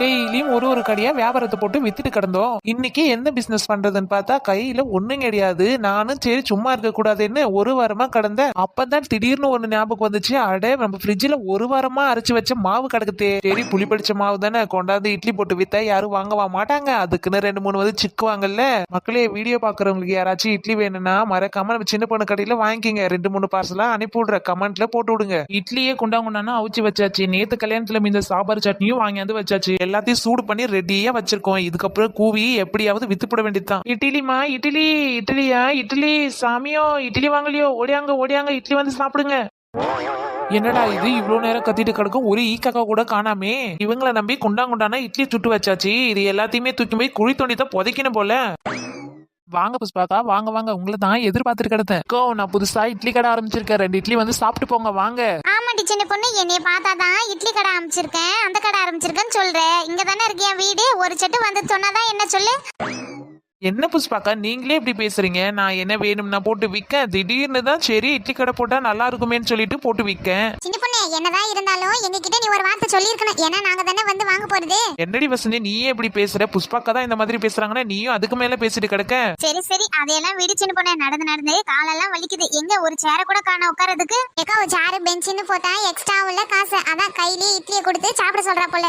டெய்லியும் ஒரு ஒரு கடையா வியாபாரத்தை போட்டு வித்துட்டு கிடந்தோம். இன்னைக்கு என்ன பிசினஸ் பண்றதுன்னு பார்த்தா கையில ஒண்ணும் கிடையாது. நானும் சரி சும்மா இருக்க கூடாதுன்னு ஒரு வாரமா கடந்த. அப்பதான் திடீர்னு ஒண்ணு ஞாபகம் வந்துச்சு. அடே நம்ம ஃப்ரிட்ஜ்ல ஒரு வாரமா அரைச்சு வச்ச மாவு கிடக்குதே. சரி புளி படிச்ச மாவு தானே. கொண்டாந்து இட்லி போட்டு வித்தா யாரும் வாங்கவா மாட்டாங்க. அதுக்குன்னு ரெண்டு மூணு வந்து சிக்குவாங்கல்ல மக்களே வீடியோ பாக்குறவங்களுக்கு யாராச்சும் இட்லி வேணும்னா மறக்காம நம்ம சின்ன பொண்ணு கடையில வாங்கிக்கிங்க. ரெண்டு மூணு பார்சலா அனுப்பி விடுற கமெண்ட்ல போட்டு விடுங்க. இட்லியே குண்டாங்குண்டானா அவிச்சு வச்சாச்சு. நேத்து கல்யாணத்துல இந்த சாம்பார் சட்னியும் வாங்கியாந்து வச்சாச்சு. எல்லாத்தையும் சூடு பண்ணி ரெடியா வச்சிருக்கோம். இதுக்கப்புறம் கூவி எப்படியாவது வித்து போட வேண்டியதுதான். இட்லிமா இட்லி இட்லியா? இட்லி சாமியோ இட்லி வாங்கலையோ? ஓடியாங்க ஓடியாங்க இட்லி வந்து சாப்பிடுங்க. என்னடா இது? இவ்வளவு நேரம் கத்திட்டு கிடக்கும். ஒரு ஈக்காக்கா கூட காணாமே. இவங்களை நம்பி குண்டாங்குண்டானா இட்லி சுட்டு வச்சாச்சு. இது எல்லாத்தையுமே தூக்கி போய் குழி தோண்டி தான் புதைக்கணும் போல. வாங்க புஷ்பாக்கா வாங்க வாங்க. உங்களை தான் எதிர்பார்த்துட்டு கிடத்தேன் கோ நான் புதுசா இட்லி கடை ஆரம்பிச்சிருக்கேன். ரெண்டு இட்லி வந்து சாப்பிட்டு போங்க வாங்க. சின்ன பொண்ணு பார்த்தா பார்த்தாதான் இட்லி கடை ஆரம்பிச்சிருக்கேன் அந்த கடை ஆரம்பிச்சிருக்கேன்னு சொல்றேன் இங்க தானே இருக்கு என் வீடு? ஒரு செட்டு வந்து சொன்னாதான் என்ன சொல்லு? என்ன புஷ்பாக்கா நீங்களே இப்படி பேசுறீங்க? நான் என்ன வேணும்னா போட்டு விற்க திடீர்னு தான் சரி இட்லி கடை போட்டா நல்லா இருக்குமேன்னு சொல்லிட்டு போட்டு விற்கேன். சின்ன பொண்ணு என்னதான் இருந்தாலும் எங்ககிட்ட நீ ஒரு வார்த்தை சொல்லியிருக்கணும். ஏன்னா நாங்க தானே வந்து வாங்க போறது? என்னடி வசந்தி நீயே இப்படி பேசுற? புஷ்பாக்கா தான் இந்த மாதிரி பேசுறாங்கன்னா நீயும் அதுக்கு மேல பேசிட்டு கிடக்க? சரி சரி. அதையெல்லாம் விடு சின்ன பொண்ணு. நடந்து நடந்து காலெல்லாம் வலிக்குது. எங்க ஒரு சேர கூட காண உட்காரதுக்கு ஏக்கா ஒரு சேரு பெஞ்சுன்னு போட்டா எக்ஸ்ட்ரா உள்ள காசு. அதான் கையிலேயே இட்லியை கொடுத்து சாப்பிட சொல்றா போல.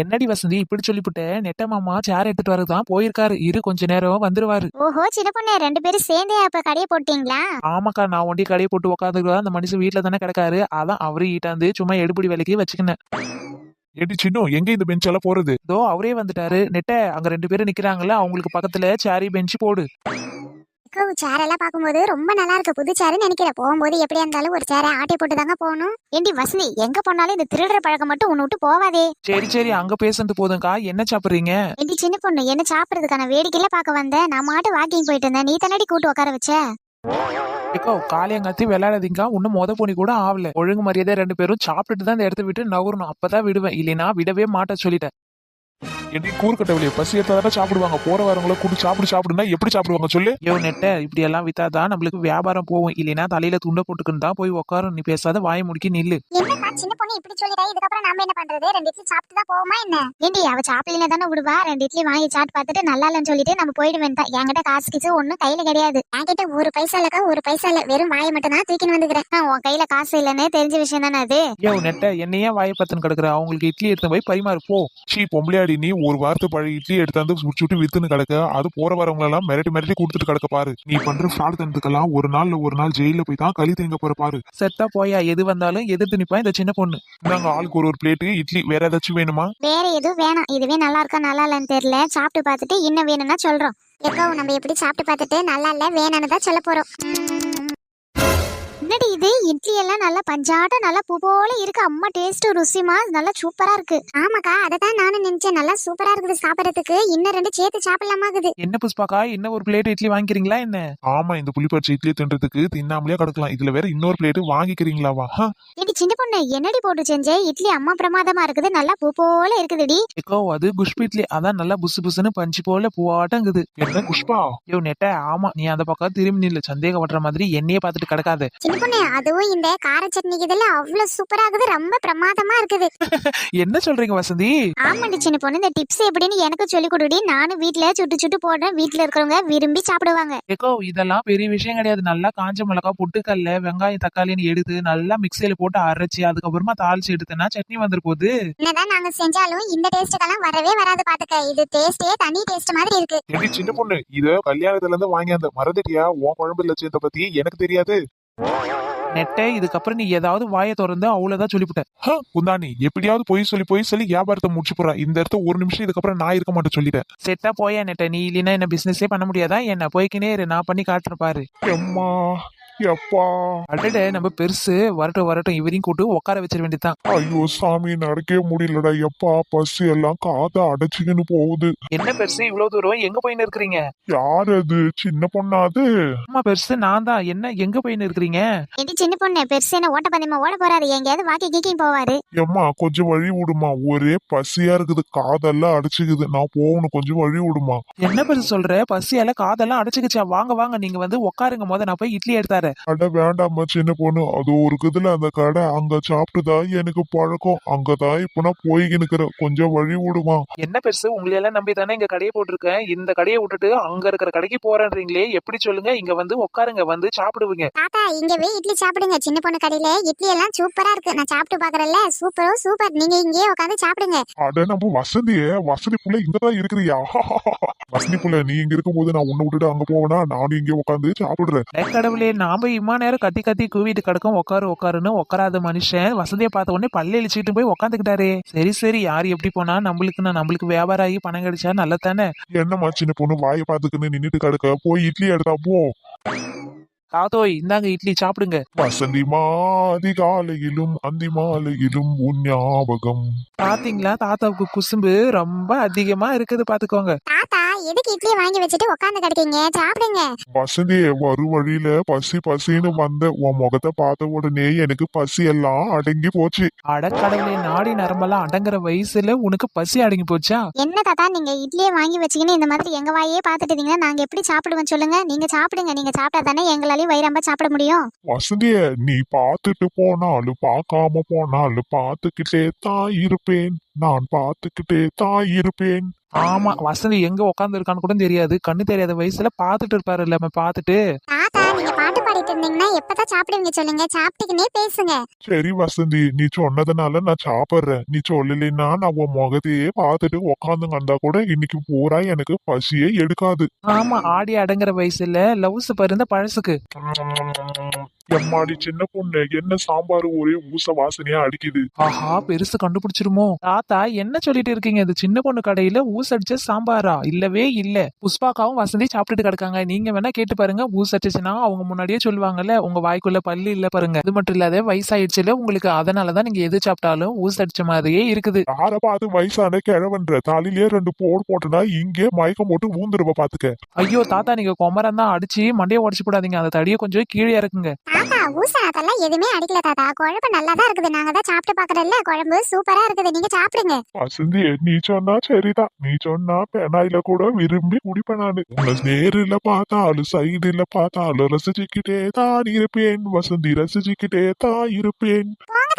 என்னடி வசந்தி இப்படி சொல்லிவிட்ட நெட்ட மாமா சேர் எடுத்துட்டு வரதான் போயிருக்காரு. இரு கொஞ்ச நேரம் வந்துருவாரு. ஓஹோ சின்ன பொண்ணு ரெண்டு பேரும் சேர்ந்தே அப்ப கடையை போட்டீங்களா? ஆமாக்கா நான் ஒண்டி கடையை போட்டு உட்காந்துருக்கா அந்த மனுஷன் வீட்டுல தானே கிடக்காரு. அதான் அவரு ஈட்டாந்து சும்மா எடுபடி வேலைக்கு வச்சுக்கினேன். ஏடி சின்னோ எங்க இந்த பெஞ்ச் எல்லாம் போறது? இதோ அவரே வந்துட்டாரு. நெட்ட அங்க ரெண்டு பேரும் நிக்கிறாங்கல்ல அவங்களுக்கு பக்கத்துல சேரி பெஞ்சு போடு. அக்கா சேர் எல்லாம் பார்க்கும்போது ரொம்ப நல்லா இருக்கு. புது சேர்னு நினைக்கிறேன். போகும்போது எப்படியா இருந்தாலும் ஒரு சேரை ஆட்டை போட்டு தாங்க போகணும். ஏண்டி வசந்தி எங்க போனாலும் இந்த திருடுற பழக்கம் மட்டும் உன்னை விட்டு போவாதே. சரி சரி அங்க பேசுறது போதும்க்கா. என்ன சாப்பிடுறீங்க? ஏண்டி சின்ன பொண்ணு என்ன சாப்பிடுறதுக்கான வேடிக்கையில பார்க்க வந்தேன் நான் மாட்டு வாக்கிங் போயிட்டு இருந்தேன். நீ தானடி கூட்டு உட்கார வச்ச? ஏக்கோ காலையங்காத்தி விளையாடாதீங்க இன்னும் மொத பொண்ணி கூட ஆகல ஒழுங்கு மரியாதை ரெண்டு பேரும் சாப்பிட்டுட்டு தான் இந்த இடத்த விட்டு நகரணும். அப்பதான் விடுவேன். இல்லைன்னா விடவே மாட்டேன் சொல்லிட்டேன். ஏடி கூறுக்கட்ட வெளியே பசி எடுத்தாதான் சாப்பிடுவாங்க. போற வரவங்கள கூட்டு சாப்பிடு சாப்பிடுனா எப்படி சாப்பிடுவாங்க சொல்லு? யோ நெட்ட இப்படி எல்லாம் வித்தாதான் நம்மளுக்கு வியாபாரம் போகும். இல்லைன்னா தலையில துண்டை போட்டுக்கின்னு தான் போய் உட்காரும் நீ பேசாத வாய முடிக்கி நில்லு. சின்ன பொண்ணு இப்படி சொல்லிட்டா இதுக்கப்புறம் நாம என்ன பண்றது? ரெண்டு இட்லி சாப்பிட்டு தான் போவோமா என்ன? ஏண்டி அவ சாப்பிடல தானே விடுவா? ரெண்டு இட்லி வாங்கி சாப்பிட்டு பார்த்துட்டு நல்லா இல்லைன்னு சொல்லிட்டு நம்ம போயிட வேண்டாம் என்கிட்ட காசு கிச்சு ஒண்ணும் கையில கிடையாது. என்கிட்ட ஒரு பைசா இல்லக்கா ஒரு பைசா இல்ல. வெறும் வாயை மட்டும் தான் தூக்கின்னு வந்துக்கிறேன். உன் கையில காசு இல்லைன்னு தெரிஞ்ச விஷயம் தானே அது? யோ நெட்ட என்னையே வாய பத்துன்னு கிடக்குற? அவங்களுக்கு இட்லி எடுத்து போய் பரிமாறு போ. சீ பொம்பளையாடி நீ ஒரு வாரத்து பழைய இட்லி எடுத்தாந்து சுட்டு வித்துன்னு கிடக்க. அது போற வரவங்க எல்லாம் மிரட்டி மிரட்டி கொடுத்துட்டு கிடக்க பாரு. நீ பண்ற ஃப்ராட் தனத்துக்கெல்லாம் ஒரு நாள்ல ஒரு நாள் ஜெயில போய் தான் களி தேங்க போற பாரு. செத்தா போயா? எது வந்தாலும் எதிர்த்து நிப்பா இந்த சின்ன பொண்ணு? நாங்க ஆளுக்கு ஒரு ஒரு பிளேட்டு இட்லி. வேற ஏதாச்சும் வேணுமா? வேற எதுவும் வேணாம். இதுவே நல்லா இருக்கா நல்லா இல்லைன்னு தெரியல. சாப்பிட்டு பார்த்துட்டு இன்னும் வேணும்னா சொல்றோம். எப்போ நம்ம எப்படி சாப்பிட்டு பார்த்துட்டு நல்லா இல்ல வேணும்னு தான் சொல்ல போறோம். என்னடி இது? இட்லி எல்லாம் நல்லா பஞ்சாட்டம் நல்லா பூ போல இருக்கு. அம்மா டேஸ்ட் ருசிமா நல்லா சூப்பரா இருக்கு. ஆமாக்கா அதை தான் நானும் நினைச்சேன். நல்லா சூப்பரா இருக்குது சாப்பிடறதுக்கு. இன்னும் ரெண்டு சேர்த்து சாப்பிடலாமாக்குது. என்ன புஷ்பாக்கா? இன்னும் ஒரு பிளேட் இட்லி வாங்கிக்கிறீங்களா என்ன? ஆமா இந்த புளிப்பரிசி இட்லி தின்றதுக்கு தின்னாமலே கிடக்கலாம். இதுல வேற இன்னொரு பிளேட் வாங்கிக்கிறீங்களாவா ஏடி சின்ன பொண்ணு என்னடி போட்டு செஞ்சே? இட்லி அம்மா பிரமாதமா இருக்குது. நல்லா பூ போல இருக்குதுடி. ஏக்கோ அது குஷ்பு இட்லி. அதான் நல்லா புசு புசுன்னு பஞ்சு போல பூவாட்டங்குது. என்ன குஷ்பா? யோ நெட்ட ஆமா. நீ அந்த பக்கம் திரும்பி நில்லு. சந்தேகப்படுற மாதிரி என்னையே பார்த்துட்டு கிடக்காத. பொண்ணு அதுவும் இந்த கார சட்னிக்கு இதெல்லாம் அவ்வளவு சூப்பரா இருக்குது ரொம்ப பிரமாதமா இருக்குது. என்ன சொல்றீங்க வசந்தி? ஆமாண்டி சின்ன பொண்ணு இந்த டிப்ஸ் எப்படின்னு எனக்கு சொல்லி கொடுடி. நானும் வீட்ல சுட்டு சுட்டு போடுறேன். வீட்ல இருக்கிறவங்க விரும்பி சாப்பிடுவாங்க. ஏக்கோ இதெல்லாம் பெரிய விஷயம் கிடையாது. நல்லா காஞ்ச மிளகா பொட்டுக்கல்ல வெங்காயம் தக்காளின்னு எடுத்து நல்லா மிக்சியில போட்டு அரைச்சி அதுக்கப்புறமா தாளிச்சு எடுத்தேன்னா சட்னி வந்துரு போகுது. என்னதான் நாங்க செஞ்சாலும் இந்த டேஸ்ட்டுக்கெல்லாம் வரவே வராது பாத்துக்க. இது டேஸ்டே தனி டேஸ்ட் மாதிரி இருக்கு. சின்ன பொண்ணு இத கல்யாணத்துல இருந்து வாங்கி அந்த மறந்துட்டியா? உன் குழம்பு லட்சியத்தை பத்தி எனக்கு தெரியாது. நெட்டை இதுக்கப்புறம் நீ ஏதாவது வாயை திறந்து அவ்வளவுதான் சொல்லிவிட்ட ஹ, குந்தாணி எப்படியாவது பொய் சொல்லி பொய் சொல்லி வியாபாரத்தை முடிச்சு போறா. இந்த இடத்த ஒரு நிமிஷம் இதுக்கப்புறம் நான் இருக்க மாட்டேன் சொல்லிட்டேன். செட்டா போயா நெட்டை? நீ இல்லைன்னா என்ன பிசினஸே பண்ண முடியாதா? என்ன போய்க்கினே நான் பண்ணி காட்டுறேன் பாரு. எப்பா. அடடே நம்ம பெருசு வரட்டும் வரட்டும் இவரையும் கூட்டு உட்கார வச்சிட வேண்டியதுதான். ஐயோ சாமி நடக்கவே முடியலடா. எப்பா பஸ் எல்லாம் காதை அடைச்சிக்கின்னு போகுது. என்ன பெருசு இவ்வளவு தூரம் எங்க போயின்னு இருக்கிறீங்க? யார் அது? சின்ன பொண்ணா அது? ஆமா பெருசு நான் தான். என்ன எங்க போயின்னு இருக்கிறீங்க? இது சின்ன பொண்ணு பெருசு என்ன ஓட்ட பந்தயமா ஓட போறாரு. எங்கேயாவது வாக்கி கீக்கியும் போவாரு. எம்மா கொஞ்சம் வழி விடுமா. ஒரே பசியா இருக்குது. காதெல்லாம் அடைச்சிக்குது. நான் போகணும். கொஞ்சம் வழி விடுமா? என்ன பெருசு சொல்ற? பசியால காதெல்லாம் அடைச்சுக்கிச்சா? வாங்க வாங்க. நீங்க வந்து உட்காருங்க. முத நான் போய் இட்லி எடுத்தாரு வேற அட வேண்டாம்மா சின்ன பொண்ணு. அது ஒரு இதுல அந்த கடை அங்க சாப்பிட்டுதான் எனக்கு பழக்கம். அங்கதான் இப்ப நான் போய்கினுக்கிறேன் கொஞ்சம் வழி விடுமா? என்ன பெருசு? உங்களை எல்லாம் நம்பி தானே இங்க கடையை போட்டிருக்கேன். இந்த கடையை விட்டுட்டு அங்க இருக்கிற கடைக்கு போறேன்றீங்களே. எப்படி சொல்லுங்க? இங்க வந்து உட்காருங்க. வந்து சாப்பிடுவீங்க. தாத்தா இங்கவே இட்லி சாப்பிடுங்க. சின்ன பொண்ணு கடையில இட்லி எல்லாம் சூப்பரா இருக்கு. நான் சாப்பிட்டு பாக்குறேன்ல. சூப்பரோ சூப்பர். நீங்க இங்கேயே உட்காந்து சாப்பிடுங்க. அட நம்ம வசந்தியே. வசதி புள்ள இங்கதான் இருக்கிறியா? வசதி புள்ள நீ இங்க இருக்கும்போது நான் உன்னை விட்டுட்டு அங்க போவேனா? நானும் இங்கே உட்காந்து சாப்பிடுறேன். கடவுளே நாம இம்மா நேரம் கத்தி கத்தி கூவிட்டு கிடக்கும் உட்காரு உட்காருன்னு உட்காராத மனுஷன் வசதியை பார்த்த உடனே பல்ல இழிச்சுக்கிட்டு போய் உட்காந்துக்கிட்டாரே சரி சரி யார் எப்படி போனா நம்மளுக்கு நான் நம்மளுக்கு வியாபாரம் ஆகி பணம் கிடைச்சா நல்லா தானே என்னம்மா சின்ன பொண்ணு வாயை பார்த்துக்கின்னு நின்னுட்டு கிடக்க? போய் இட்லி எடுத்தா போ. தாத்தோய் இந்தாங்க இட்லி சாப்பிடுங்க. வசந்தி மாதி காலையிலும் அந்தி மாலையிலும் உன் ஞாபகம். பாத்தீங்களா தாத்தாவுக்கு குசும்பு ரொம்ப அதிகமா இருக்குது பாத்துக்கோங்க. தாத்தா எதுக்கு இட்லி வாங்கி வச்சுட்டு உட்காந்து கிடைக்கீங்க? சாப்பிடுங்க. வசந்தி வரும் வழியில பசி பசின்னு வந்த உன் முகத்தை பார்த்த உடனே எனக்கு பசி எல்லாம் அடங்கி போச்சு. அடக்கடவுளே நாடி நரம்பெல்லாம் அடங்குற வயசுல உனக்கு பசி அடங்கி போச்சா? என்ன தாத்தா நீங்க இட்லியே வாங்கி வச்சுக்கின்னு இந்த மாதிரி எங்க வாயே பாத்துட்டு இருந்தீங்கன்னா நாங்க எப்படி சாப்பிடுவோம் சொல்லுங்க. நீங்க சாப்பிடுங்க நீங்க சாப்பிட்டா தானே எங்களாலையும் வயிறம்ப சாப்பிட முடியும். வசந்திய நீ பார்த்துட்டு போனாலும் பார்க்காம போனாலும் பார்த்துக்கிட்டே தான் இருப்பேன். நான் பார்த்துக்கிட்டே தான் இருப்பேன். ஆமா வசந்தி எங்க உட்கார்ந்து இருக்கான்னு கூட தெரியாது. கண்ணு தெரியாத வயசுல பாத்துட்டு இருப்பாரு இல்லாம பாத்துட்டு தாத்தா நீங்க பாட்டு பாடிட்டு இருந்தீங்கன்னா எப்பதான் சாப்பிடுவீங்க சொல்லுங்க. சாப்பிட்டுக்கினே பேசுங்க. சரி வசந்தி நீ சொன்னதுனால நான் சாப்பிடுறேன். நீ சொல்லலைன்னா நான் உன் முகத்தையே பார்த்துட்டு உக்காந்துங்க இருந்தா கூட இன்னைக்கு பூரா எனக்கு பசியே எடுக்காது. ஆமா ஆடி அடங்குற வயசுல லவ்ஸ் பருந்த பழசுக்கு. எம்மாடி சின்ன பொண்ணு என்ன சாம்பார் ஒரே ஊச வாசனையா அடிக்குது. ஆஹா பெருசு கண்டுபிடிச்சிருமோ. தாத்தா என்ன சொல்லிட்டு இருக்கீங்க? இது சின்ன பொண்ணு கடையில ஊஸ் அடிச்ச சாம்பாரா? இல்லவே இல்ல. புஷ்பாக்காவும் வசந்தி சாப்பிட்டுட்டு கிடக்காங்க. நீங்க வேணா கேட்டு பாருங்க. ஊஸ் அடிச்சுன்னா அவங்க முன்னாடியே சொல்லுவாங்கல்ல உங்க வாய்க்குள்ள பல்லு இல்ல பாருங்க. இது மட்டும் இல்லாத வயசாயிடுச்சுல உங்களுக்கு அதனாலதான் நீங்க எது சாப்பிட்டாலும் ஊஸ் அடிச்ச மாதிரியே இருக்குது. யார பார்த்து வயசான கிழவன்ற? தாலிலேயே ரெண்டு போடு போட்டுனா இங்கே மயக்கம் போட்டு ஊந்துருவ பாத்துக்க. ஐயோ தாத்தா நீங்க குமரம் தான் அடிச்சு மண்டையை உடச்சு போடாதீங்க. அந்த தடியை கொஞ்சம் கீழே இறக்குங்க. ஊசா அதெல்லாம் எதுவுமே அடிக்கல தாத்தா. குழம்பு நல்லா தான் இருக்குது. நாங்க தான் சாப்பிட்டு பாக்குறோம்ல குழம்பு சூப்பரா இருக்குது. நீங்க சாப்பிடுங்க. வசந்தி நீ சொன்னா சரிதான். நீ சொன்னா பெனாயில கூட விரும்பி குடிப்பேன் நானு. உன்னை நேரில் பார்த்தாலும் சைடுல பார்த்தாலும் ரசிச்சுக்கிட்டே தான் இருப்பேன். வசந்தி ரசிச்சுக்கிட்டே தான் இருப்பேன்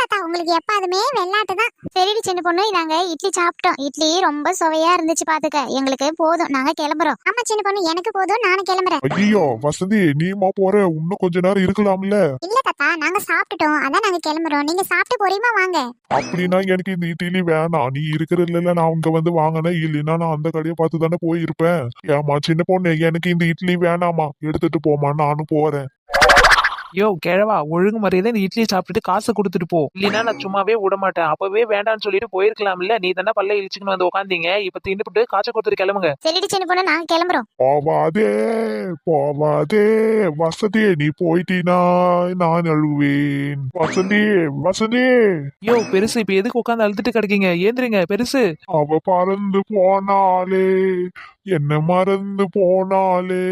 தாத்தா உங்களுக்கு எப்பாதுமே வெள்ளாட்டு தான். சரிடி சின்ன பொண்ணு நாங்க இட்லி சாப்பிட்டோம். இட்லி ரொம்ப சுவையா இருந்துச்சு பாத்துக்க. எங்களுக்கு போதும் நாங்க கிளம்புறோம். ஆமா சின்ன பொண்ணு எனக்கு போதும் நானும் கிளம்புறேன். ஐயோ வசந்தி நீமா போற? இன்னும் கொஞ்ச நேரம் இருக்கலாம்ல? இல்ல தாத்தா நாங்க சாப்பிட்டுட்டோம். அதான் நாங்க கிளம்புறோம். நீங்க சாப்பிட்டு பொறியுமா வாங்க. அப்படின்னா எனக்கு இந்த இட்லி வேணாம். நீ இருக்கிறதுல நான் அங்க வந்து வாங்கினேன். இல்லைன்னா நான் அந்த கடையை பார்த்து தானே போயிருப்பேன். ஏமா சின்ன பொண்ணு எனக்கு இந்த இட்லி வேணாமா எடுத்துட்டு போமா நானும் போறேன். யோ கிழவா ஒழுங்கு மரியாதை இந்த இட்லியை சாப்பிட்டுட்டு காசு கொடுத்துட்டு போ. இல்லைன்னா நான் சும்மாவே விட மாட்டேன் அப்பவே வேண்டாம்னு சொல்லிட்டு போயிருக்கலாம்ல. நீ தானே பல்ல இழிச்சுன்னு வந்து உட்காந்தீங்க இப்ப தின்னுபிட்டு காய்ச்சல் கொடுத்துட்டு கிளம்புங்க. சரிடி சின்ன பொண்ணு நாங்க கிளம்புறோம். போவாதே போவாதே. வசதி நீ போயிட்டீனா நான் அழுவேன். வசந்தி வசந்தி யோ பெருசு இப்ப எதுக்கு உட்காந்து அழுதுட்டு கிடக்கீங்க? ஏந்திரிங்க பெருசு. அவ பறந்து போனாலே என்ன மறந்து போனாலே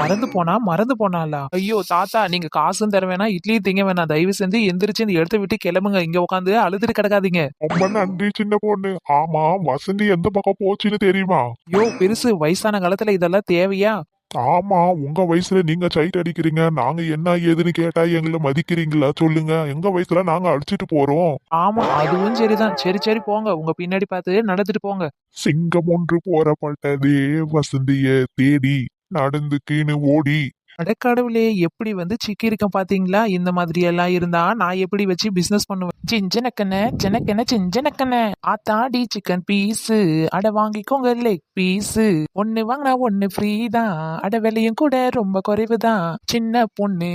மறந்து போனா மறந்து போனாலா ஐயோ தாத்தா நீங்க காசும் தர வேணாம் இட்லியும் திங்க வேணாம். தயவு செஞ்சு எந்திரிச்சு இந்த இடத்த விட்டு கிளம்புங்க. இங்க உட்காந்து அழுதுட்டு கிடக்காதீங்க. ரொம்ப நன்றி சின்ன பொண்ணு. ஆமா வசந்தி எந்த பக்கம் போச்சுன்னு தெரியுமா? யோ பெருசு வயசான காலத்துல இதெல்லாம் தேவையா? ஆமா உங்க வயசுல நீங்க சைட் அடிக்கிறீங்க. நாங்க என்ன ஏதுன்னு கேட்டா எங்களை மதிக்கிறீங்களா? சொல்லுங்க. எங்க வயசுல நாங்க அடிச்சிட்டு போறோம். ஆமா அதுவும் சரிதான். சரி சரி போங்க. உங்க பின்னாடி பார்த்து நடந்துட்டு போங்க. சிங்கம் ஒன்று போறப்பட்டதே வசந்திய தேடி நடந்துக்கின்னு ஓடி. அடக்கடவுளே எப்படி வந்து சிக்கி இருக்கேன் பாத்தீங்களா? இந்த மாதிரி எல்லாம் இருந்தா நான் எப்படி வச்சு பிசினஸ் பண்ணுவேன்? சிஞ்சனக்கண்ண சின்னக்கண்ண சிஞ்சனக்கண்ண. ஆத்தாடி சிக்கன் பீஸு அட வாங்கிக்கோங்க லெக் பீஸு ஒன்னு வாங்கினா ஒன்னு ஃப்ரீ தான். அட விலையும் கூட ரொம்ப குறைவு தான் சின்ன பொண்ணு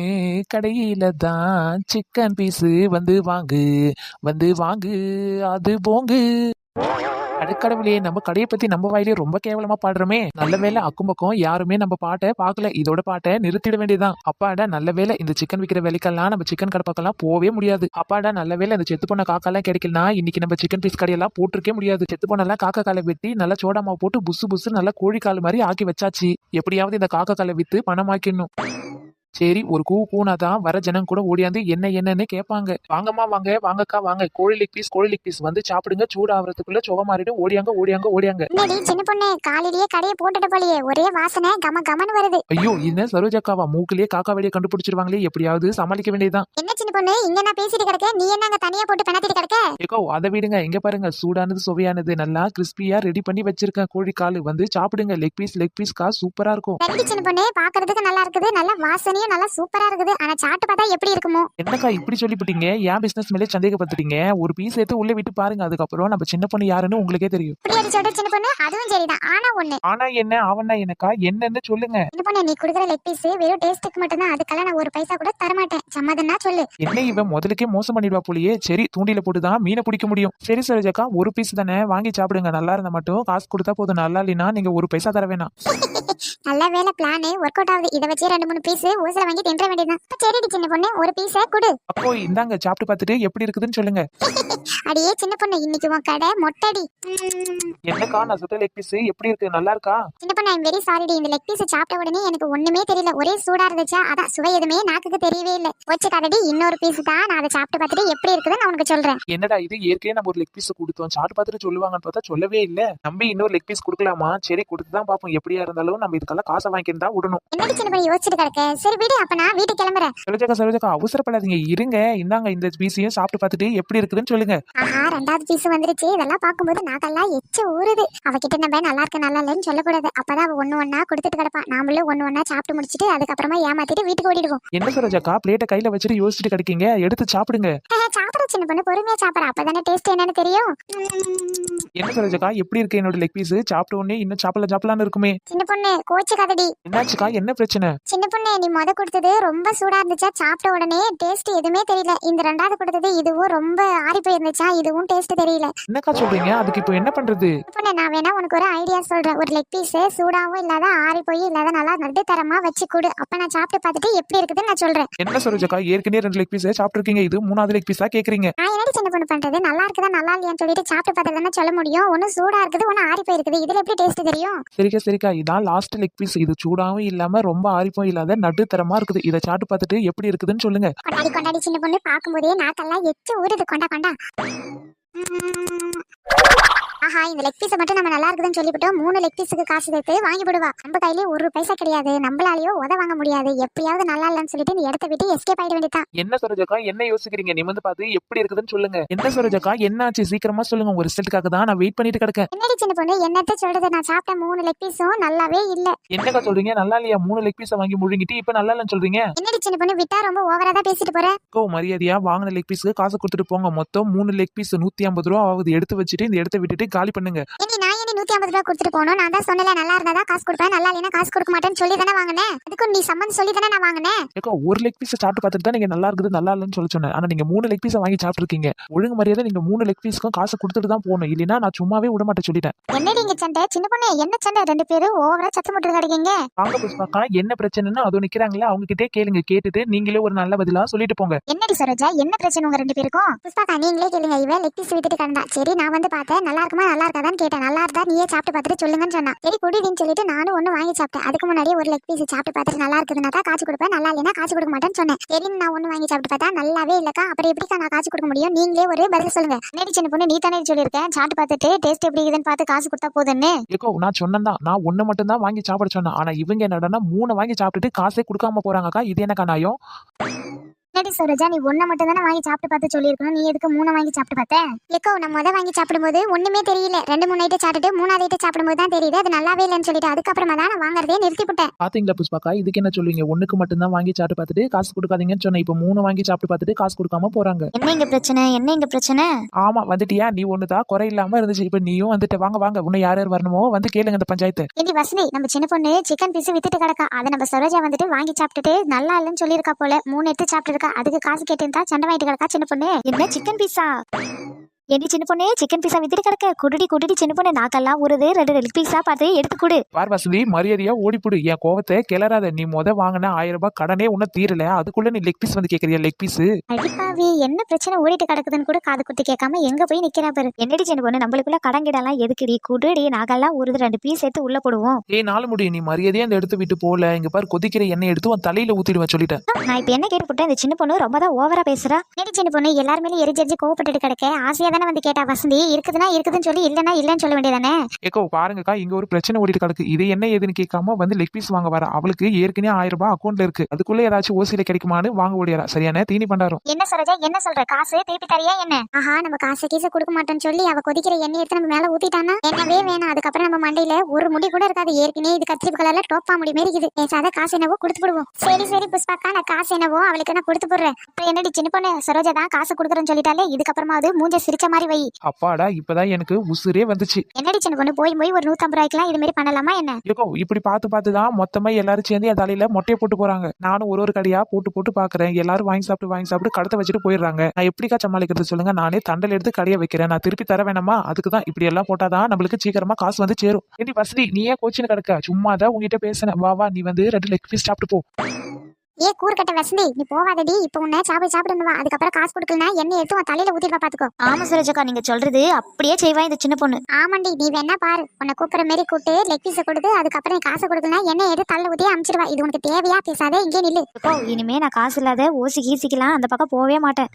கடையில தான் சிக்கன் பீஸு வந்து வாங்கு வந்து வாங்கு அது போங்கு. அடக்கடவுளே நம்ம கடையை பத்தி நம்ம வாயிலே ரொம்ப கேவலமா பாடுறோமே. நல்ல வேலை அக்கும் பக்கம் யாருமே நம்ம பாட்டை பார்க்கல. இதோட பாட்டை நிறுத்திட வேண்டியதுதான். அப்பாடா நல்ல வேலை இந்த சிக்கன் விற்கிற வேலைக்கெல்லாம் நம்ம சிக்கன் கடை பக்கம்லாம் போவே முடியாது. அப்பாடா நல்ல வேலை இந்த செத்து போன காக்கெல்லாம் கிடைக்கலனா இன்னைக்கு நம்ம சிக்கன் பீஸ் கடையெல்லாம் போட்டிருக்கே முடியாது. செத்து போனெல்லாம் காக்கா காலை வெட்டி நல்லா சோடா மாவு போட்டு புசு புசு நல்லா கோழி கால் மாதிரி ஆக்கி வச்சாச்சு. எப்படியாவது இந்த காக்கா காலை வித்து பணமாக்கிடணும். சரி ஒரு கூ கூனாதான் வர ஜனம் கூட ஓடியாந்து என்ன என்னன்னு கேட்பாங்க. வாங்கம்மா வாங்க வாங்கக்கா வாங்க. கோழி லெக் பீஸ் கோழி லெக் பீஸ். வந்து சாப்பிடுங்க சூடாகிறதுக்குள்ள சுக மாறிடும். ஓடியாங்க ஓடியாங்க ஓடியாங்க. சின்ன பொண்ணு? காலையிலேயே கடையை போட்டுட்டு போலியே. ஒரே வாசனை கம கமன்னு வருது. ஐயோ என்ன சரோஜாக்காவா மூக்கிலேயே காக்கா வெளியே கண்டுபிடிச்சிருவாங்களே. எப்படியாவது சமாளிக்க வேண்டியதுதான். என்ன சின்ன பொண்ணு? இங்க நான் பேசிட்டு கிடக்க? நீ என்ன அங்க தனியா போட்டு பெணத்திட்டு கிடக்க? ஏக்கோ அதை விடுங்க. எங்க பாருங்க சூடானது சுவையானது. நல்லா கிறிஸ்பியா ரெடி பண்ணி வச்சிருக்கேன். கோழி காலு வந்து சாப்பிடுங்க. லெக் பீஸ் லெக் பீஸ்க்கா சூப்பரா இருக்கும். சின்ன பொண்ணு பாக்குறதுக்கு நல்லா இருக்குது. நல்ல வாசனையும் நல்லா சூப்பரா இருக்குது. ஆனா சாப்பிட்டு பார்த்தா எப்படி இருக்குமோ? என்னக்கா இப்படி சொல்லிவிட்டீங்க ஏன் பிசினஸ் மேலே சந்தேகப்பட்டுட்டீங்க ஒரு பீஸ் எடுத்து உள்ள விட்டு பாருங்க. அதுக்கப்புறம் நம்ம சின்ன பொண்ணு யாருன்னு உங்களுக்கே தெரியும். இப்படி சொல்ற சின்ன பொண்ணு அதுவும் சரிதான். ஆனா ஒண்ணு. ஆனா என்ன? அவனா எனக்கா என்னன்னு சொல்லுங்க. சின்ன பொண்ணு நீ குடுக்குற லெக் பீஸ் வெறும் டேஸ்ட்டுக்கு மட்டும்தான். அதுக்கெல்லாம் நான் ஒரு பைசா கூட தர மாட்டேன் சம்மதம்னா சொல்லு. என்ன இவன் முதலுக்கே மோசம் பண்ணிடுவா போலயே? சரி தூண்டில போட்டுதான் மீனை பிடிக்க முடியும். சரி சரோஜாக்கா ஒரு பீஸ் தானே. வாங்கி சாப்பிடுங்க. நல்லா இருந்தா மட்டும். காசு கொடுத்தா போதும். நல்லா இல்லைன்னா நீங்க ஒரு பைசா தர வேணாம். நல்ல வேலை பிளான் ஒர்க் அவுட் ஆகுது. இதை வச்சு ரெண்டு மூணு பீஸ் ஊசல வாங்கி தின்ற வேண்டியதுதான். சரிடி சின்ன பொண்ணு ஒரு பீஸ கொடு. அப்போ இந்தாங்க சாப்பிட்டு பார்த்துட்டு எப்படி இருக்குதுன்னு சொல்லுங்க. அடியே சின்ன பொண்ணு இன்னைக்கு உன் கடை மொட்டடி. என்னக்கா நான் சுட்ட லெக் பீஸ் எப்படி இருக்கு? நல்லா இருக்கா? சின்ன பொண்ணு ஐம் வெரி சாரிடி இந்த லெக் பீஸ் சாப்பிட்ட உடனே எனக்கு ஒண்ணுமே தெரியல. ஒரே சூடா இருந்துச்சா? அதான் சுவை எதுவுமே நாக்குக்கு தெரியவே இல்ல. வச்சுக்காதடி இன்னொரு பீஸ் தான். நான் அதை சாப்பிட்டு பார்த்துட்டு எப்படி இருக்குதுன்னு நான் உனக்கு சொல்றேன். என்னடா இது? ஏற்கனவே நம்ம ஒரு லெக் பீஸ் கொடுத்தோம். சாப்பிட்டு பார்த்துட்டு சொல்லுவாங்கன்னு பார்த்தா சொல்லவே இல்ல. நம்பி இன்னொரு லெக் பீஸ் கொடுக்கலாமா? சரி கொடுத்து தான் பார்ப்போம். எப்படியா இருந்தாலும் நம்ம இதுக்கெல்லாம் காசை தான் விடணும். என்னடி சின்ன பொண்ணு யோசிச்சுட்டு கிடக்க? சரி விடு அப்ப நான் வீட்டுக்கு கிளம்புறேன். சரோஜாக்கா சரோஜாக்கா அவசரப்படாதீங்க. இருங்க. இந்தாங்க இந்த பீஸையும் சாப்பிட்டு பார்த்துட்டு எப்படி இருக்குதுன்னு சொல்லுங்க. ஆஹா ரெண்டாவது பீஸ் வந்துருச்சு. இதெல்லாம் பார்க்கும்போது நாக்கெல்லாம் எச்ச ஊறுது. அவகிட்ட நம்ம நல்லா இருக்கு நல்லா இல்லைன்னு சொல்லக்கூடாது. அப்பதான் அவ ஒண்ணு ஒண்ணா கொடுத்துட்டு கிடப்பா. நாமளும் ஒண்ணு ஒண்ணா சாப்பிட்டு முடிச்சிட்டு அதுக்கப்புறமா ஏமாத்திட்டு வீட்டுக்கு ஓடிடுவோம். என்ன சரோஜாக்கா பிளேட்டை கையில வச்சுட்டு யோசிச்சுட்டு கிடைக்கீங்க? எடுத்து சாப்பிடுங்க. சாப்பிட சின்ன பொண்ணு. பொறுமையா சாப்பிட அப்பதானே டேஸ்ட் என்னன்னு தெரியும். என்ன சரோஜாக்கா எப்படி இருக்கு என்னோட லெக் பீஸ் சாப்பிட்ட உடனே இன்னும் சாப்பிடல சாப்பிடலான்னு இருக்குமே. சின்ன பொண்ணு கோச்சு கதடி என்னாச்சுக்கா? என்ன பிரச்சனை? சின்ன பொண்ணு நீ முத கொடுத்தது ரொம்ப சூடா இருந்துச்சா? சாப்பிட்ட உடனே டேஸ்ட் எதுவுமே தெரியல. இந்த ரெண்டாவது கொடுத்தது இதுவும் ரொம்ப ஆறி போயிருந்துச்சா? இதுவும் டேஸ்ட் தெரியல. என்னக்கா சொல்றீங்க? அதுக்கு இப்போ என்ன பண்றது? பொண்ணு நான் வேணா உனக்கு ஒரு ஐடியா சொல்றேன். ஒரு லெக் பீஸ் சூடாவும் இல்லாத ஆறி போய் இல்லாத நல்லா நடுத்தரமா வச்சு கொடு. அப்ப நான் சாப்பிட்டு பார்த்துட்டு எப்படி இருக்குதுன்னு நான் சொல்றேன். என்ன சரோஜாக்கா? ஏற்கனவே ரெண்டு லெக் பீஸ் சாப்பிட்டுருக்கீங்க. இது மூணாவது லெக் பீஸா கேக்குறீங்க. நான் என்னடி சின்ன பொண்ணு பண்றது? நல்லா இருக்குதா? நல்லா இல்லையான்னு சொல்லிட்டு சாப்பிட்டு பார்த்து தானே சொல்ல முடியும். ஒன்னு சூடா இருக்குது ஒன்னு ஆறி போயிருக்குது. இதுல எப்படி டேஸ்ட் தெரியும்? சரிக்கா சரிக்கா. இதான் லாஸ்ட் லெக் பீஸ் இது சூடாவும் இல்லாம ரொம்ப ஆரிப்பும் இல்லாத நடுத்தரமா இருக்குது. இதை சாட்டு பார்த்துட்டு எப்படி இருக்குதுன்னு சொல்லுங்க. கொண்டாடி கொண்டாடி சின்ன பொண்ணு பார்க்கும்போதே நாக்கெல்லாம் எச்சு ஊறுது. கொண்டா கொண்டா. ஆஹா இந்த லெக் பீஸை மட்டும் நம்ம நல்லா இருக்குதுன்னு சொல்லிவிட்டோம். மூணு லெக் பீஸுக்கு காசு சேர்த்து வாங்கி போடுவா. நம்ம கையிலே ஒரு பைசா கிடையாது. நம்மளாலேயோ உத வாங்க முடியாது. எப்படியாவது நல்லா இல்லைன்னு சொல்லிட்டு இந்த இடத்த விட்டு எஸ்கேப் ஆயிட வேண்டியதான் என்ன சரோஜாக்கா? என்ன யோசிக்கிறீங்க? நிமிந்து பார்த்து எப்படி இருக்குதுன்னு சொல்லுங்க. என்ன சரோஜாக்கா? என்னாச்சு? சீக்கிரமா சொல்லுங்க. உங்க ரிசல்ட்டுக்காக தான் நான் வெயிட் பண்ணிட்டு கிடக்கேன். என்னடி சின்ன பொண்ணு? என்னத்த சொல்றது? நான் சாப்பிட்ட மூணு லெக் பீஸும் நல்லாவே இல்ல. என்னக்கா சொல்றீங்க? நல்லா இல்லையா? மூணு லெக் பீஸை வாங்கி முழுங்கிட்டு இப்ப நல்லா இல்லைன்னு சொல்றீங்க. என்னடி சின்ன பொண்ணு? விட்டா ரொம்ப ஓவரா தான் பேசிட்டு போற. கோ மரியாதையா வாங்கின லெக் பீஸ்க்கு காசு கொடுத்துட்டு போங்க. மொத்தம் மூணு லெக் பீஸ் நூத்தி ஐம்பது ரூபா ஆகுது எடுத்து வச்சுட்டு இந்த இடத்த விட்டுட்டு காலி பண்ணுங்க. நூத்தி ஐம்பது ரூபா கொடுத்துட்டு போகணும். நான் தான் சொன்னல நல்லா இருந்தா காசு கொடுப்பேன். நல்லா இல்லைன்னா காசு கொடுக்க மாட்டேன்னு சொல்லி தானே வாங்கினேன் அதுக்கும் நீ சம்மந்தம் சொல்லி தானே நான் வாங்கினேன் ஏக்கா ஒரு லெக் பீஸ் சாப்பிட்டு பார்த்துட்டு தான் நீங்க நல்லா இருக்குது நல்லா இல்லைன்னு சொல்லி சொன்னேன். ஆனா நீங்க மூணு லெக் பீஸை வாங்கி சாப்பிட்டுருக்கீங்க. ஒழுங்கு மரியாதை நீங்க மூணு லெக் பீஸ்க்கும் காசு கொடுத்துட்டு தான் போகணும். இல்லைன்னா நான் சும்மாவே விட மாட்டேன் சொல்லிட்டேன். என்னடி இங்க சண்டை? சின்ன பொண்ணு என்ன சண்டை? ரெண்டு பேரும் ஓவரா சத்தம் போட்டு கிடைக்கீங்க. வாங்க புஷ்பாக்கா என்ன பிரச்சனைன்னு அது நிக்கிறாங்களே அவங்க கிட்டே கேளுங்க. கேட்டுட்டு நீங்களே ஒரு நல்ல பதிலா சொல்லிட்டு போங்க. என்னடி சரோஜா என்ன பிரச்சனை உங்க ரெண்டு பேருக்கும்? புஷ்பாக்கா நீங்களே கேளுங்க. இவன் லெக் பீஸ் விட்டுட்டு கிடந்தா சரி நான் வந்து பார்த்தேன். நல்லா இருக்குமா? நல்லா இருக்காதான்னு கேட்டேன். நல்லா இருந்தா நீயே சாப்பிட்டு பார்த்துட்டு சொல்லுங்கன்னு சொன்னா சரி குடிடின்னு சொல்லிட்டு நானும் ஒண்ணு வாங்கி சாப்பிட்டேன். அதுக்கு முன்னாடியே ஒரு லெக் பீஸ் சாப்பிட்டு பார்த்துட்டு நல்லா இருக்குதுன்னா தான் காசு கொடுப்பேன். நல்லா இல்லைன்னா காசு கொடுக்க மாட்டேன்னு சொன்னேன். சரி நான் ஒண்ணு வாங்கி சாப்பிட்டு பார்த்தா நல்லாவே இல்லக்கா. அப்புறம் எப்படிக்கா நான் காசு கொடுக்க முடியும்? நீங்களே ஒரு பதில் சொல்லுங்க. மேடி சின்ன பொண்ணு நீ தானே சொல்லியிருக்கேன் சாப்பிட்டு பார்த்துட்டு டேஸ்ட் எப்படி இருக்குதுன்னு பார்த்து காசு கொடுத்தா போதுன்னு ஏக்கோ நான் சொன்னேன் நான் ஒண்ணு மட்டும் தான் வாங்கி சாப்பிட சொன்னேன். ஆனா இவங்க என்னடா மூணு வாங்கி சாப்பிட்டுட்டு காசே கொடுக்காம போறாங்கக்கா. இது என்ன கண்ணாயம் என்னடி சரோஜா நீ ஒன்றை மட்டும் தானே வாங்கி சாப்பிட்டு பார்த்து சொல்லியிருக்கணும். நீ எதுக்கு மூணு வாங்கி சாப்பிட்டு பார்த்தேன் எக்கோ நான் முத வாங்கி சாப்பிடும்போது ஒண்ணுமே தெரியல. ரெண்டு மூணு ஐட்டம் சாப்பிட்டுட்டு மூணாவது ஐட்டம் சாப்பிடும்போது தான் தெரியுது. அது நல்லாவே இல்லைன்னு சொல்லிட்டு அதுக்கப்புறமா தான் நான் வாங்குறதே நிறுத்தி விட்டேன் பாத்தீங்களா புஷ்பாக்கா? இதுக்கு என்ன சொல்லுவீங்க? ஒண்ணுக்கு மட்டும் தான் வாங்கி சாப்பிட்டு பார்த்துட்டு காசு கொடுக்காதீங்கன்னு சொன்னேன். இப்போ மூணு வாங்கி சாப்பிட்டு பார்த்துட்டு காசு கொடுக்காம போறாங்க. என்ன இங்க பிரச்சனை? என்ன இங்க பிரச்சனை? ஆமா வந்துட்டியா? நீ ஒண்ணுதான் குறை இல்லாம இருந்துச்சு. இப்ப நீயும் வந்துட்டு வாங்க வாங்க. இன்னும் யார் யார் வரணுமோ வந்து கேளுங்க இந்த பஞ்சாயத்து. ஏண்டி வசதி? நம்ம சின்ன பொண்ணு சிக்கன் பீஸ் வித்துட்டு கிடக்கா. அதை நம்ம சரோஜா வந்துட்டு வாங்கி சாப்பிட்டுட்டு நல்லா இல்லைன்னு சொல்லியிருக்கா போல. மூணு எடுத்து சாப்பிட்டு இருக்கா? அதுக்கு காசு கேட்டிருந்தா சண்டை வாங்கிட்டு கிடக்கா சின்ன பொண்ணு? என்ன சிக்கன் பீஸா ஏடி சின்ன பொண்ணு சிக்கன் பீஸா வித்துட்டு கிடக்க. குடுடி குடுடி சின்ன பொண்ணு நாக்கெல்லாம் உருது ரெண்டு ரெண்டு பீஸா பார்த்து எடுத்து கொடு. பார் வசந்தி மரியாதையா ஓடிப்புடு. என் கோவத்தை கிளறாத. நீ முத வாங்கின ஆயிரம் ரூபாய் கடனே உன்ன தீரல. அதுக்குள்ள நீ லெக் பீஸ் வந்து கேக்குறியா லெக் பீஸ் அடிப்பாவி என்ன பிரச்சனை ஓடிட்டு கிடக்குதுன்னு கூட காது குத்தி கேட்காம எங்க போய் நிக்கிறா பாரு. என்னடி சின்ன பொண்ணு நம்மளுக்குள்ள கடங்கிடலாம் எதுக்குடி? குடுடி நாக்கெல்லாம் உருது ரெண்டு பீஸ் எடுத்து உள்ள போடுவோம். ஏய் நாலு முடியும் நீ மரியாதையா அந்த எடுத்து விட்டு போல. இங்க பாரு கொதிக்கிற எண்ணெய் எடுத்து உன் தலையில ஊத்திடுவேன் சொல்லிட்டேன். நான் இப்ப என்ன கேட்டுப்பட்டேன் இந்த சின்ன பொண்ணு ரொம்ப தான் ஓவரா பேசுறா. நெடி சின்ன பொண்ணு எல்லாருமே எரிஞ்செரிஞ்சு கோவப்பட்டுட்டு கிடக்க. ஆசையா தானே வந்து கேட்டா வசந்தி இருக்குதுன்னா இருக்குதுன்னு சொல்லி இல்லைன்னா இல்லைன்னு சொல்ல வேண்டியதானே? ஏக்கோ பாருங்கக்கா இங்க ஒரு பிரச்சனை ஓடிட்டு கிடக்கு. இது என்ன ஏதுன்னு கேட்காம வந்து லெக் பீஸ் வாங்க வர. அவளுக்கு ஏற்கனவே ஆயிரம் ரூபாய் அக்கௌண்ட்ல இருக்கு. அதுக்குள்ள ஏதாச்சும் ஓசியில கிடைக்குமான்னு வாங்க ஓடியாரா சரியான தீனி பண்டாரம். என்ன சொல்றஜா என்ன சொல்ற? காசு திருப்பி தரியா என்ன? ஆஹா நம்ம காசு கீசு கொடுக்க மாட்டோம்னு சொல்லி அவ கொதிக்கிற எண்ணெய் எடுத்து நம்ம மேல ஊத்திட்டானா என்னவே வேணாம். அதுக்கப்புறம் நம்ம மண்டையில ஒரு முடி கூட இருக்காது. ஏற்கனவே இது கத்திரிப்பு கலர்ல டோப்பா முடி மாதிரி இருக்குது. பேசாத காசு என்னவோ கொடுத்து விடுவோம் சரி சரி புஷ்பாக்கா நான் காசு என்னவோ அவளுக்கு நான் கொடுத்து போடுறேன். இப்ப என்னடி சின்ன பொண்ணு சரோஜா தான் காசு கொடுக்குறேன்னு சொல்லிட்டாலே இதுக்கப்புறமாவது மூஞ்ச சிரிச்ச மாதிரி வை. அப்பாடா இப்பதான் எனக்கு உசுரே வந்துச்சு. என்னடி சின்ன பொண்ணு போய் போய் ஒரு நூத்தம்பது ரூபாய்க்குலாம் இது மாதிரி பண்ணலாமா என்ன? ஏக்கோ இப்படி பார்த்து பார்த்து தான் மொத்தமா எல்லாரும் சேர்ந்து என் தலையில மொட்டையை போட்டு போறாங்க. நானும் ஒரு ஒரு கடையா போட்டு போட்டு பாக்குறேன் எல்லாரும் வாங்கி சாப்பிட்டு வாங்கி சாப்பிட்டு கடத்த வச்சுட்டு போயிடுறாங்க. நான் எப்படிக்கா சமாளிக்கிறது சொல்லுங்க? நானே தண்டல் எடுத்து கடையை வைக்கிறேன். நான் திருப்பி தர வேணாமா? அதுக்கு தான் இப்படி எல்லாம் போட்டாதான் நம்மளுக்கு சீக்கிரமா காசு வந்து சேரும். ஏடி வசதி நீ ஏன் கோச்சின்னு கிடக்க. சும்மா தான் உங்ககிட்ட பேசினேன். வா வா நீ வந்து ரெண்டு லெக் பீஸ் சாப்பிட்டு போ. ஏ கூறுகட்ட வசந்தி நீ போவாதடி இப்ப உன்னை சாப்பிடு சாப்பிட்டு வா. அதுக்கப்புறம் காசு கொடுக்கலனா எண்ணெய் எடுத்து உன் தலையில ஊத்திடுவா பாத்துக்கோ. ஆமா சுரஜக்கா நீங்க சொல்றது அப்படியே செய்வா இந்த சின்ன பொண்ணு. ஆமாண்டி நீ வேணா பாரு. உன்னை கூப்பிடுற மாதிரி கூப்பிட்டு லெக் பீஸை கொடுத்து அதுக்கப்புறம் நீ காசு கொடுக்கலனா எண்ணெய் எடுத்து தலையில ஊத்தி அமிச்சிடுவா. இது உனக்கு தேவையா பேசாத இங்கே நில்லு. இப்போ இனிமே நான் காசு இல்லாத ஓசி கீசிக்கலாம் அந்த பக்கம் போவே மாட்டேன்.